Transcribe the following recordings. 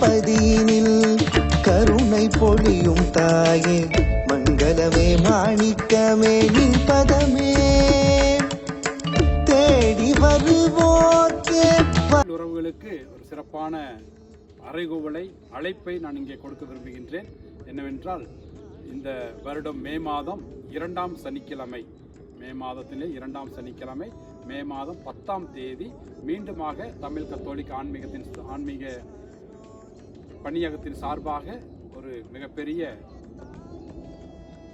பதியினில் கருணை பொழியும் தாயே மங்களமே மாணிக்கமே நின் பதமே. தேடி வருவோர்க்கே உறவுகளுக்கு ஒரு சிறப்பான அறைகூவலை அழைப்பை நான் இங்கே கொடுக்க விரும்புகின்றேன். என்னவென்றால் இந்த வருடம் மே மாதம் இரண்டாம் சனிக்கிழமை. மே மாதத்திலே இரண்டாம் சனிக்கிழமை மே மாதம் பத்தாம் தேதி மீண்டுமாக தமிழ் கத்தோலிக்க ஆன்மீகத்தின் ஆன்மீக பணியகத்தின் சார்பாக ஒரு மிகப்பெரிய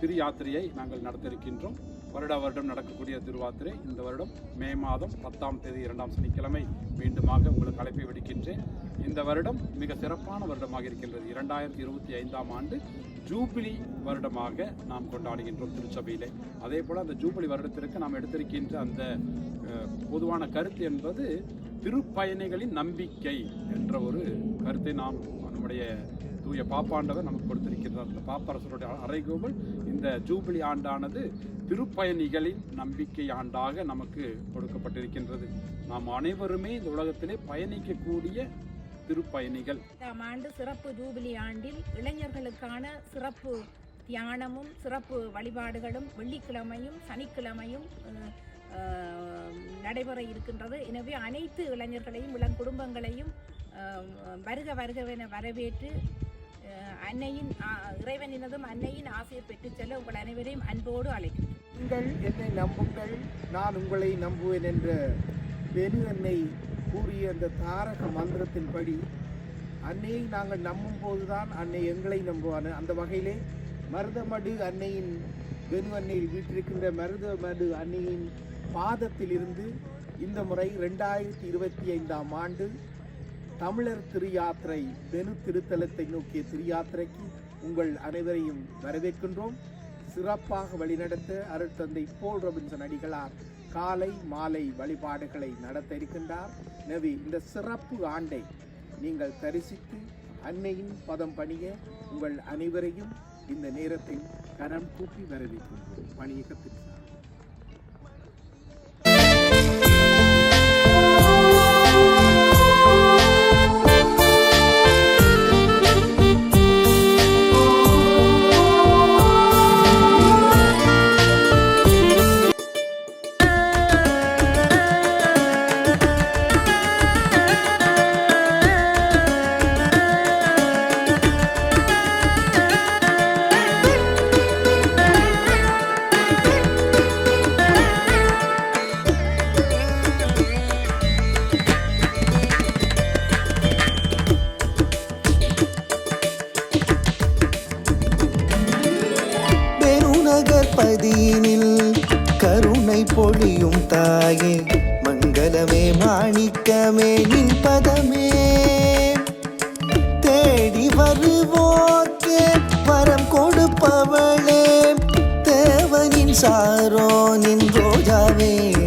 திரு யாத்திரையை நாங்கள் நடத்த இருக்கின்றோம் வருட வருடம் நடக்கக்கூடிய திருவாத்திரை. இந்த வருடம் மே மாதம் பத்தாம் தேதி இரண்டாம் சனிக்கிழமை மீண்டுமாக உங்களுக்கு அழைப்பை விடுக்கின்றேன். இந்த வருடம் மிக சிறப்பான வருடமாக இருக்கின்றது. இரண்டாயிரத்தி இருபத்தி ஐந்தாம் ஆண்டு ஜூபிலி வருடமாக நாம் கொண்டாடுகின்றோம் திருச்சபையிலே. அதே போல் அந்த ஜூபிலி வருடத்திற்கு நாம் எடுத்திருக்கின்ற அந்த பொதுவான கருத்து என்பது திருப்பயணிகளின் நம்பிக்கை என்ற ஒரு கருத்தை நாம் நம்முடைய தூய பாப்பாண்டவர் நமக்கு கொடுத்திருக்கிறார். அந்த பாப்பரசருடைய அறைகோவல் இந்த ஜூபிலி ஆண்டானது திருப்பயணிகளின் நம்பிக்கை ஆண்டாக நமக்கு கொடுக்கப்பட்டிருக்கின்றது. நாம் அனைவருமே இந்த உலகத்திலே பயணிக்கக்கூடிய திருப்பயணிகள். ஆம் ஆண்டு சிறப்பு ஜூபிலி ஆண்டில் இளைஞர்களுக்கான சிறப்பு தியானமும் சிறப்பு வழிபாடுகளும் வெள்ளிக்கிழமையும் சனிக்கிழமையும் நடைபெற இருக்கின்றது. எனவே அனைத்து இளைஞர்களையும் இளம் குடும்பங்களையும் வருக வருகவென வரவேற்று அன்னையின் ஆ- இறைவனினதும் அன்னையின் ஆசையை பெற்றுச் செல்ல உங்கள் அனைவரையும் அன்போடு அழைக்கிறேன் நீங்கள் என்னை நம்புங்கள் நான் உங்களை நம்புவேன் என்ற பெரு அன்னை கூறிய அந்த தாரக மந்திரத்தின்படி அன்னையை நாங்கள் நம்பும் போதுதான் அன்னை எங்களை நம்புவான. அந்த வகையிலே மருதமடு அன்னையின் பெரு அன்னையில் வீற்றிருக்கின்ற மருதமடு அன்னையின் பாதத்திலிருந்து இந்த முறை ரெண்டாயிரத்தி இருபத்தி ஐந்தாம் ஆண்டு தமிழர் திருயாத்திரை பெனு திருத்தலத்தை நோக்கிய திருயாத்திரைக்கு உங்கள் அனைவரையும் வரவேற்கின்றோம். சிறப்பாக வழிநடத்த அருட்தந்தை போல் ரபின்சன் அடிகளார் காலை மாலை வழிபாடுகளை நடத்த இருக்கின்றார். எனவே இந்த சிறப்பு ஆண்டை நீங்கள் தரிசித்து அன்னையின் பதம் பணிய உங்கள் அனைவரையும் இந்த நேரத்தில் கரம் கூப்பி வரவேற்கின்றோம். பணியகத்தில் சார். கருணை பொழியும் தாயே மங்களமே மாணிக்கமே நின் பதமே. தேடி வருவோர்க்கே வரம் கொடுப்பவளே. தேவனின் சாரோ நின் ரோஜாவே.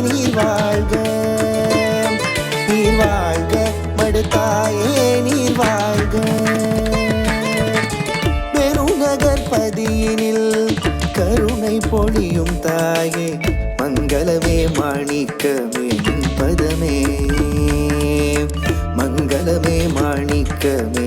நீர் வாழ்க. நீர் வாழ்க. மடுத்தாயே நீர் வாழ்க. பெருநகர் பதியினில் கருணை பொழியும் தாயே மங்களமே மாணிக்கமே பதமே மங்களமே மாணிக்கமே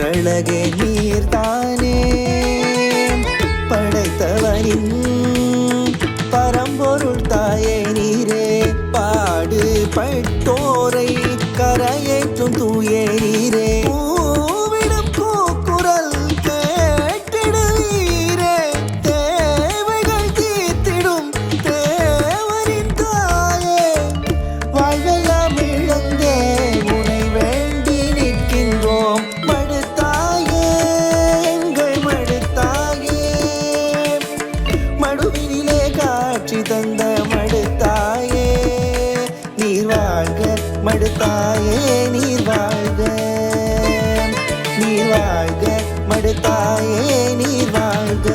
பேரழகே நீர்தானே? படைத்தவனின் பரம்பொருள் தாயே நீரே. பாடுபட்டோரை கரையேற்றும் தூயே தாயே நீர் வாழ்க.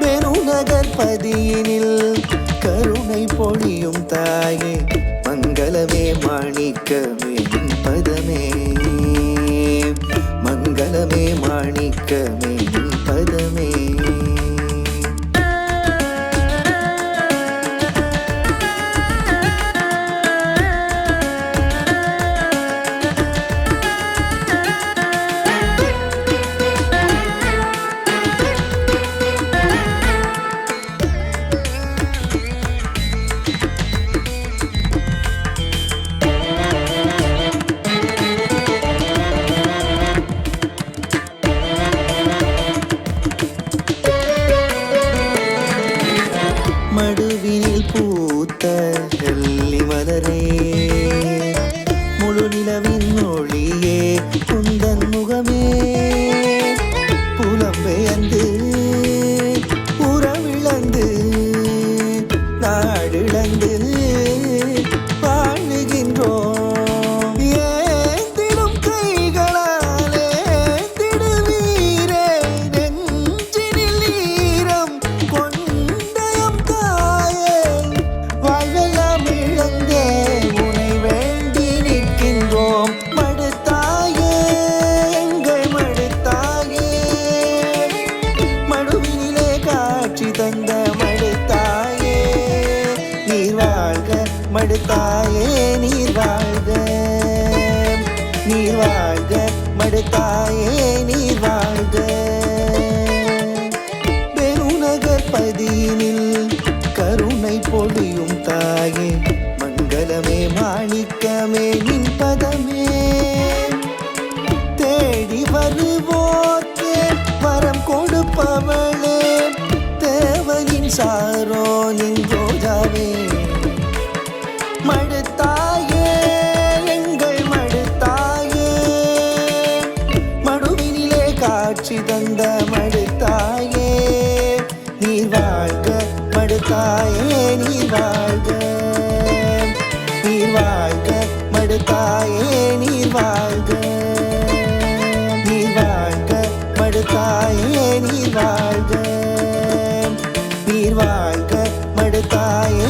பெருநகர் பதியினில் கருணை பொழியும் தாயே மங்களமே மாணிக்கமே பதமே. மங்களமே மாணிக்கமே மடுத்தாயே நீர் வாழ்க. நீர் வாழ்க மடுத்தாயே நீர் வாழ்க. பெருநகர் பதியினில் கருணை பொழியும் தாயே மங்களமே மாணிக்கமே நின் பதமே தேடி வருவோர்க்கு வரம் கொடுப்பவளே தேவனின் சாரோ நின் ரோஜாவே. மடுத்தாயே நீ வாழ்க. நீர் வாழ்க மடுத்தாயே நீர் வாழ்க. நீர் வாழ்க மடுத்தாயே நீர் வாழ்க. நீர் வாழ்க மடுத்தாயே